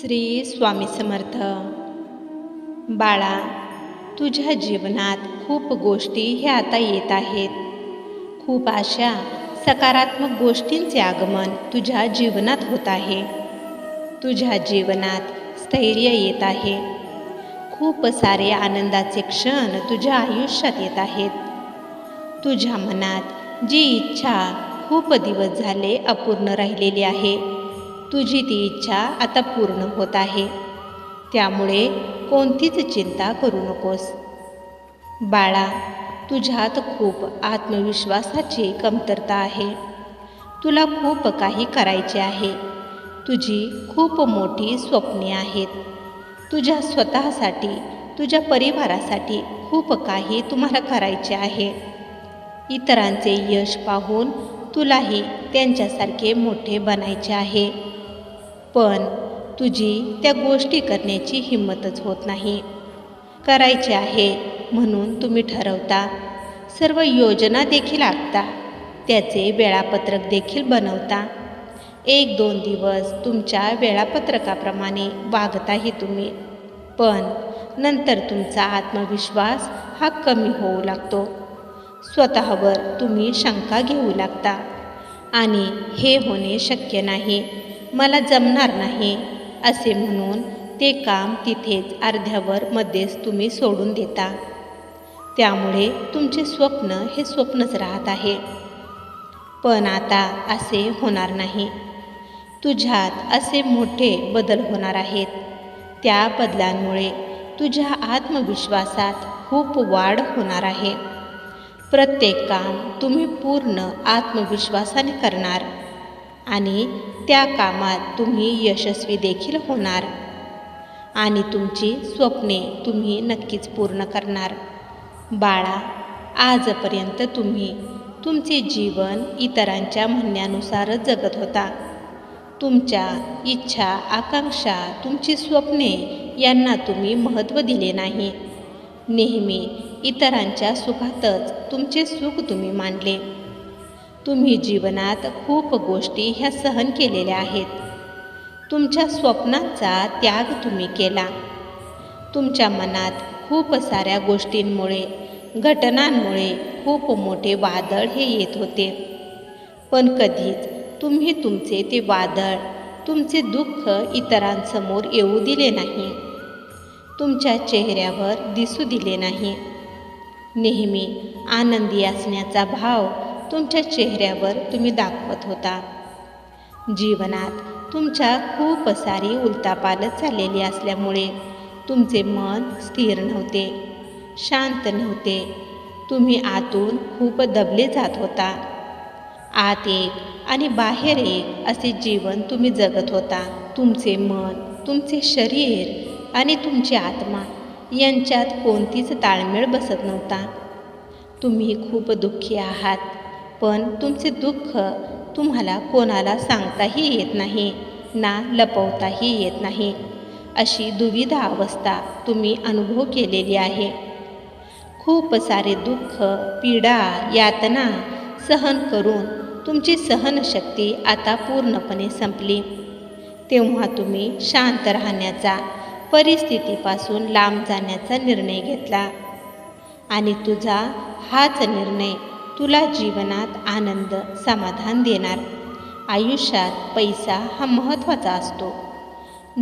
श्री स्वामी समर्थ. बाळा तुझ्या जीवनात खूप गोष्टी ह्या आता येत आहेत. खूप अशा सकारात्मक गोष्टींचे आगमन तुझ्या जीवनात होत आहे. तुझ्या जीवनात स्थैर्य येत आहे. खूप सारे आनंदाचे क्षण तुझ्या आयुष्यात येत आहेत. तुझ्या मनात जी इच्छा खूप दिवस झाले अपूर्ण राहिलेली आहे. तुझी ती इच्छा आता पूर्ण होत आहे. त्यामुळे कोणतीच चिंता करू नकोस. बाळा तुझ्यात खूप आत्मविश्वासाची कमतरता आहे. तुला खूप काही करायचे आहे. तुझी खूप मोठी स्वप्ने आहेत. तुझ्या स्वतःसाठी तुझ्या परिवारासाठी खूप काही तुम्हाला करायचे आहे. इतरांचे यश पाहून तुलाही त्यांच्यासारखे मोठे बनायचे आहे. पण तुझी त्या गोष्टी करण्याची हिंमतच होत नाही. करायचे आहे म्हणून तुम्ही ठरवता. सर्व योजना देखील आखता. त्याचे वेळापत्रक देखील बनवता. एक दोन दिवस तुमच्या वेळापत्रकाप्रमाणे वागताही तुम्ही. पण नंतर तुमचा आत्मविश्वास हा कमी होऊ लागतो. स्वतःवर तुम्ही शंका घेऊ लागता. आणि हे होणे शक्य नाही. मला जमणार नाही असे म्हणून ते काम तिथेच अर्ध्यावर मध्येच तुम्ही सोडून देता. त्यामुळे तुमचे स्वप्न हे स्वप्नच राहत आहे. पण आता असे होणार नाही. तुझ्यात असे मोठे बदल होणार आहेत. त्या बदलांमुळे तुझ्या आत्मविश्वासात खूप वाढ होणार आहे. प्रत्येक काम तुम्ही पूर्ण आत्मविश्वासाने करणार. आणि त्या कामात तुम्ही यशस्वी देखील होणार. आणि तुमची स्वप्ने तुम्ही नक्कीच पूर्ण करणार. बाळा आजपर्यंत तुम्ही तुमचे जीवन इतरांच्या म्हणण्यानुसारच जगत होता. तुमच्या इच्छा आकांक्षा तुमची स्वप्ने यांना तुम्ही महत्त्व दिले नाही. नेहमी इतरांच्या सुखातच तुमचे सुख तुम्ही मांडले तुम्ही जीवनात खूप गोष्टी ह्या सहन केलेल्या आहेत. तुमच्या स्वप्नांचा त्याग तुम्ही केला. तुमच्या मनात खूप साऱ्या गोष्टींमुळे घटनांमुळे खूप मोठे वादळ हे येत होते. पण कधीच तुम्ही तुमचे ते वादळ तुमचे दुःख इतरांसमोर येऊ दिले नाही. तुमच्या चेहऱ्यावर दिसू दिले नाही. नेहमी आनंदी असण्याचा भाव तुमच्या चेहऱ्यावर तुम्ही दाखवत होता. जीवनात तुमच्या खूप सारी उलतापालत चाललेली असल्यामुळे तुमचे मन स्थिर नव्हते शांत नव्हते. तुम्ही आतून खूप दबले जात होता. आत एक आणि बाहेर एक असे जीवन तुम्ही जगत होता. तुमचे मन तुमचे शरीर आणि तुमची आत्मा यांच्यात कोणतीच ताळमेळ बसत नव्हता. तुम्ही खूप दुःखी आहात. पण तुमचे दुःख तुम्हाला कोणाला सांगताही येत नाही ना लपवताही येत नाही. अशी दुविधा अवस्था तुम्ही अनुभव केलेली आहे. खूप सारे दुःख पीडा यातना सहन करून तुमची सहनशक्ती आता पूर्णपणे संपली. तेव्हा तुम्ही शांत राहण्याचा परिस्थितीपासून लांब जाण्याचा निर्णय घेतला. आणि तुझा हाच निर्णय तुला जीवनात आनंद समाधान देणार. आयुष्यात पैसा हा महत्त्वाचा असतो.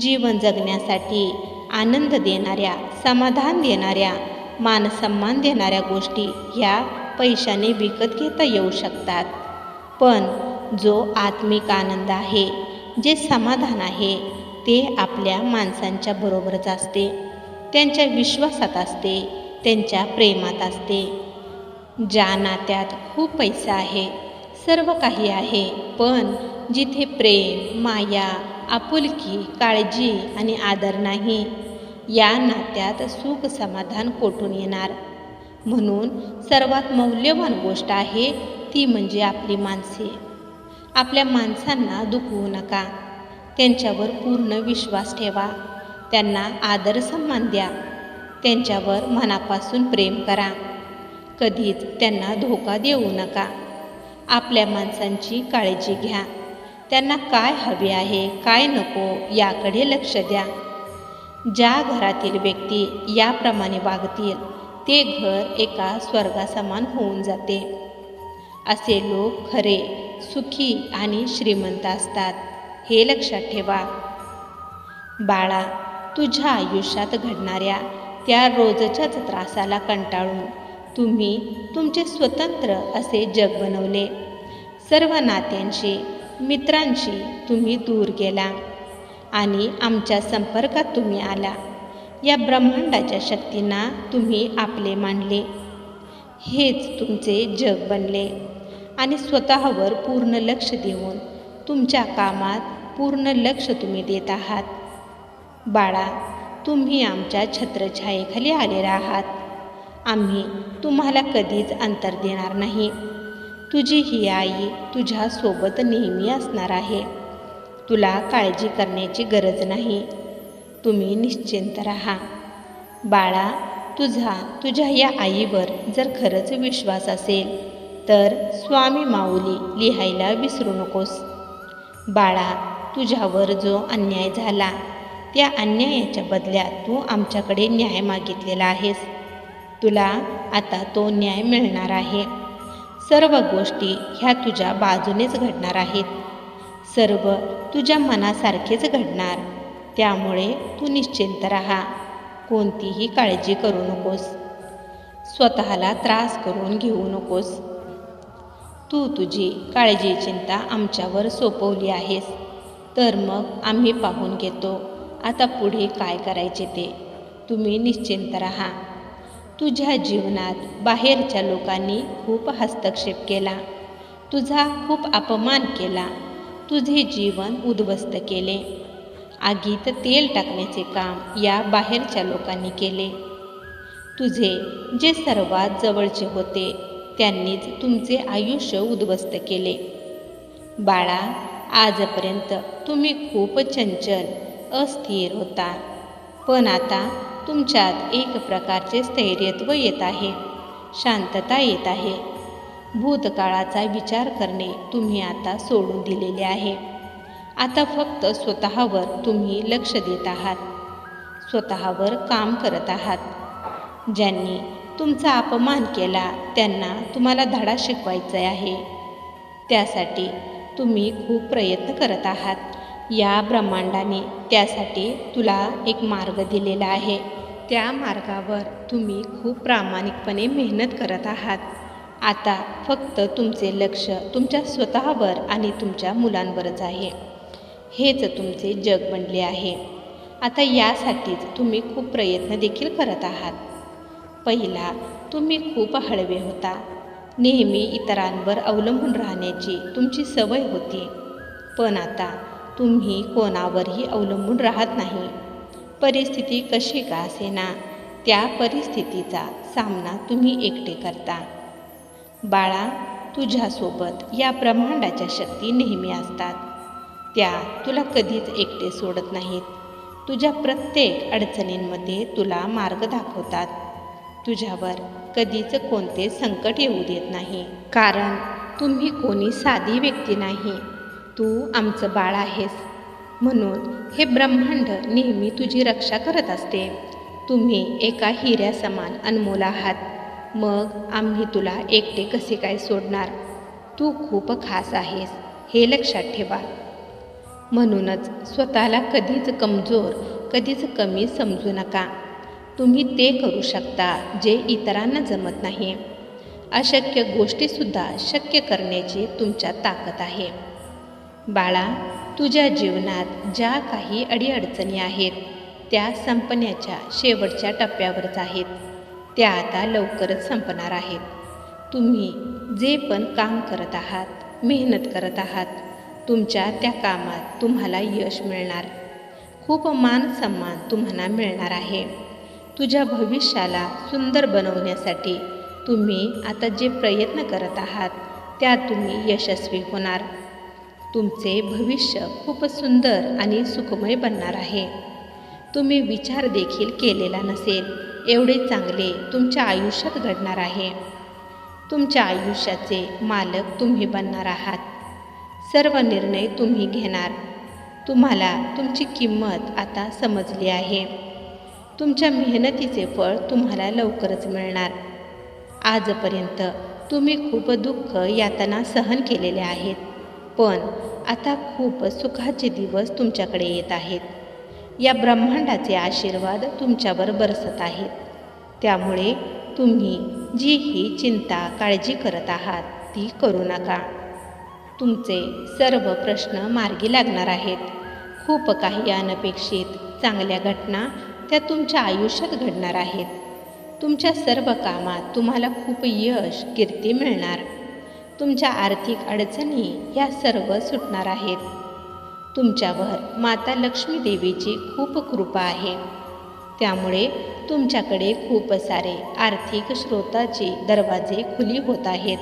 जीवन जगण्यासाठी आनंद देणाऱ्या समाधान देणाऱ्या मानसन्मान देणाऱ्या गोष्टी ह्या पैशाने विकत घेता येऊ शकतात. पण जो आत्मिक आनंद आहे जे समाधान आहे ते आपल्या माणसांच्या बरोबरच असते. त्यांच्या विश्वासात असते त्यांच्या प्रेमात असते. ज्या नात्यात खूप पैसा आहे सर्व काही आहे पण जिथे प्रेम माया आपुलकी काळजी आणि आदर नाही या नात्यात सुख समाधान कोठून येणार? म्हणून सर्वात मौल्यवान गोष्ट आहे ती म्हणजे आपली माणसे. आपल्या माणसांना दुखवू नका. त्यांच्यावर पूर्ण विश्वास ठेवा. त्यांना आदर सन्मान द्या. त्यांच्यावर मनापासून प्रेम करा. कधीच त्यांना धोका देऊ नका. आपल्या माणसांची काळजी घ्या. त्यांना काय हवे आहे काय नको याकडे लक्ष द्या. ज्या घरातील व्यक्ती याप्रमाणे वागतील ते घर एका स्वर्गासमान होऊन जाते. असे लोक खरे सुखी आणि श्रीमंत असतात हे लक्षात ठेवा. बाळा तुझ्या आयुष्यात घडणाऱ्या त्या रोजच्याच त्रासाला कंटाळून तुम्ही तुमचे स्वतंत्र असे जग बनवले. सर्व नात्यांशी मित्रांशी तुम्ही दूर गेला आणि आमच्या संपर्कात तुम्ही आला. या ब्रह्मांडाच्या शक्तींना तुम्ही आपले मानले. हेच तुमचे जग बनले आणि स्वतःवर पूर्ण लक्ष देऊन तुमच्या कामात पूर्ण लक्ष तुम्ही देत आहात. बाळा तुम्ही आमच्या छत्रछायेखाली आलेला आहात. आम्ही तुम्हाला कधीच अंतर देणार नाही. तुझी ही आई तुझ्यासोबत नेहमी असणार आहे. तुला काळजी करण्याची गरज नाही. तुम्ही निश्चिंत राहा. बाळा तुझा तुझ्या या आईवर जर खरंच विश्वास असेल तर स्वामी माऊली लिहायला विसरू नकोस. बाळा तुझ्यावर जो अन्याय झाला त्या अन्यायाच्या बदल्यात तू आमच्याकडे न्याय मागितलेला आहेस. तुला आता तो न्याय मिळणार आहे. सर्व गोष्टी ह्या तुझ्या बाजूनेच घडणार आहेत. सर्व तुझ्या मनासारखेच घडणार. त्यामुळे तू निश्चिंत राहा. कोणतीही काळजी करू नकोस. स्वतःला त्रास करून घेऊ नकोस. तू तुझी काळजी चिंता आमच्यावर सोपवली आहेस. तर मग आम्ही पाहून घेतो. आता पुढे काय करायचे ते. तुम्ही निश्चिंत राहा. तुझ्या जीवनात बाहेरच्या लोकांनी खूप हस्तक्षेप केला. तुझा खूप अपमान केला. तुझे जीवन उद्ध्वस्त केले. आगीत तेल टाकण्याचे काम या बाहेरच्या लोकांनी केले. तुझे जे सर्वात जवळचे होते त्यांनीच तुमचे आयुष्य उद्ध्वस्त केले. बाळा आजपर्यंत तुम्ही खूप चंचल अस्थिर होता. पण आता तुमच्यात एक प्रकारचे स्थैर्यत्व येत आहे. शांतता येत आहे. भूतकाळाचा विचार करणे तुम्ही आता सोडून दिलेले आहे. आता फक्त स्वतःवर तुम्ही लक्ष देत आहात. स्वतःवर काम करत आहात. ज्यांनी तुमचा अपमान केला त्यांना तुम्हाला धडा शिकवायचा आहे. त्यासाठी तुम्ही खूप प्रयत्न करत आहात. या ब्रह्मांडाने त्यासाठी तुला एक मार्ग दिलेला आहे. त्या मार्गावर तुम्ही खूप प्रामाणिकपणे मेहनत करत आहात. आता फक्त तुमचे लक्ष तुमच्या स्वतःवर आणि तुमच्या मुलांवरच आहे. हेच तुमचे जग बनले आहे. आता यासाठीच तुम्ही खूप प्रयत्न देखील करत आहात. पहिला तुम्ही खूप हळवे होता. नेहमी इतरांवर अवलंबून राहण्याची तुमची सवय होती. पण आता तुम्ही कोणावरही अवलंबून राहत नाही. परिस्थिती कशी का असेना? त्या परिस्थितीचा सामना तुम्ही एकटे करता. बाळा तुझ्यासोबत या ब्रह्मांडाच्या शक्ती नेहमी असतात. त्या तुला कधीच एकटे सोडत नाहीत. तुझ्या प्रत्येक अडचणींमध्ये तुला मार्ग दाखवतात. तुझ्यावर कधीच कोणते संकट येऊ देत नाही. कारण तुम्ही कोणी साधी व्यक्ती नाही. तू आमचं बाळ आहेस. म्हणून हे ब्रह्मांड नेहमी तुझी रक्षा करत असते. तुम्ही एका हिऱ्यासमान अनमोल आहात. मग आम्ही तुला एकटे कसे काय सोडणार? तू खूप खास आहेस हे लक्षात ठेवा. म्हणूनच स्वतःला कधीच कमजोर कधीच कमी समजू नका. तुम्ही ते करू शकता जे इतरांना जमत नाही. अशक्य गोष्टीसुद्धा शक्य करण्याची तुमच्या ताकद आहे. बाळा तुझ्या जीवनात ज्या काही अडीअडचणी आहेत त्या संपण्याच्या शेवटच्या टप्प्यावरच आहेत. त्या आता लवकरच संपणार आहेत. तुम्ही जे पण काम करत आहात मेहनत करत आहात तुमच्या त्या कामात तुम्हाला यश मिळणार. खूप मान सन्मान तुम्हाला मिळणार आहे. तुझ्या भविष्याला सुंदर बनवण्यासाठी तुम्ही आता जे प्रयत्न करत आहात त्यात तुम्ही यशस्वी होणार. तुमचे भविष्य खूप सुंदर आणि सुखमय बनणार आहे. तुम्ही विचार देखील केलेला नसेल एवढे चांगले तुमच्या आयुष्यात घडणार आहे. तुमच्या आयुष्याचे मालक तुम्ही बनणार आहात. सर्व निर्णय तुम्ही घेणार. तुम्हाला तुमची किंमत आता समजली आहे. तुमच्या मेहनतीचे फळ तुम्हाला लवकरच मिळणार. आजपर्यंत तुम्ही खूप दुःख यातना सहन केलेले आहेत. पण आता खूप सुखाचे दिवस तुमच्याकडे येत आहेत. या ब्रह्मांडाचे आशीर्वाद तुमच्यावर बरसत आहेत. त्यामुळे तुम्ही जी ही चिंता काळजी करत आहात ती करू नका. तुमचे सर्व प्रश्न मार्गी लागणार आहेत. खूप काही अनपेक्षित चांगल्या घटना त्या तुमच्या आयुष्यात घडणार आहेत. तुमच्या सर्व कामात तुम्हाला खूप यश कीर्ती मिळणार. तुमच्या आर्थिक अडचणी ह्या सर्व सुटणार आहेत. तुमच्यावर माता लक्ष्मी देवीची खूप कृपा आहे. त्यामुळे तुमच्याकडे खूप सारे आर्थिक स्रोताचे दरवाजे खुली होत आहेत.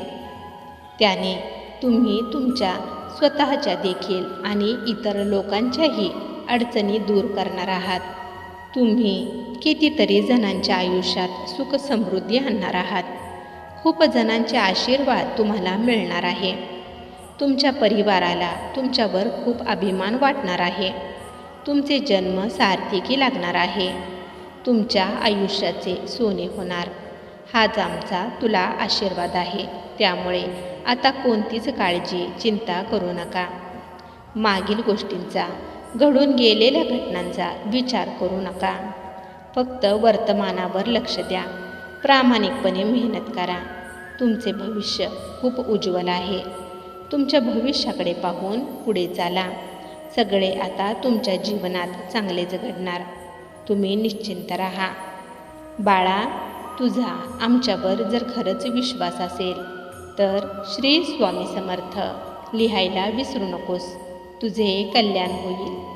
त्याने तुम्ही तुमच्या स्वतःच्या देखील आणि इतर लोकांच्याही अडचणी दूर करणार आहात. तुम्ही कितीतरी जणांच्या आयुष्यात सुख समृद्धी आणणार आहात. खूप जणांचे आशीर्वाद तुम्हाला मिळणार आहे. तुमच्या परिवाराला तुमच्यावर खूप अभिमान वाटणार आहे. तुमचे जन्म सार्थकी लागणार आहे. तुमच्या आयुष्याचे सोने होणार. हाच आमचा तुला आशीर्वाद आहे. त्यामुळे आता कोणतीच काळजी चिंता करू नका. मागील गोष्टींचा घडून गेलेल्या घटनांचा विचार करू नका. फक्त वर्तमानावर लक्ष द्या. प्रामाणिकपणे मेहनत करा. तुमचे भविष्य खूप उज्ज्वल आहे. तुमच्या भविष्याकडे पाहून पुढे चाला. सगळे आता तुमच्या जीवनात चांगले जगडणार तुम्ही निश्चिंत राहा. बाळा तुझा आमच्यावर जर खरंच विश्वास असेल तर श्री स्वामी समर्थ लिहायला विसरू नकोस. तुझे कल्याण होईल.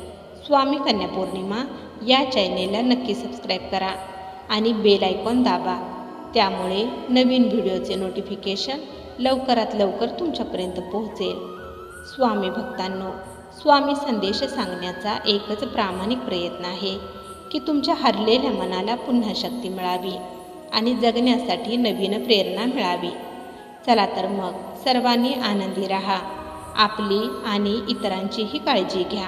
स्वामी कन्या पौर्णिमा या चॅनेलला नक्की सबस्क्राईब करा आणि बेल आयकॉन दाबा. त्यामुळे नवीन व्हिडिओचे नोटिफिकेशन लवकरात लवकर तुमच्यापर्यंत पोहोचेल. स्वामी भक्तांनो स्वामी संदेश सांगण्याचा एकच प्रामाणिक प्रयत्न आहे की तुमच्या हरलेल्या मनाला पुन्हा शक्ती मिळावी आणि जगण्यासाठी नवीन प्रेरणा मिळावी. चला तर मग सर्वांनी आनंदी राहा. आपली आणि इतरांचीही काळजी घ्या.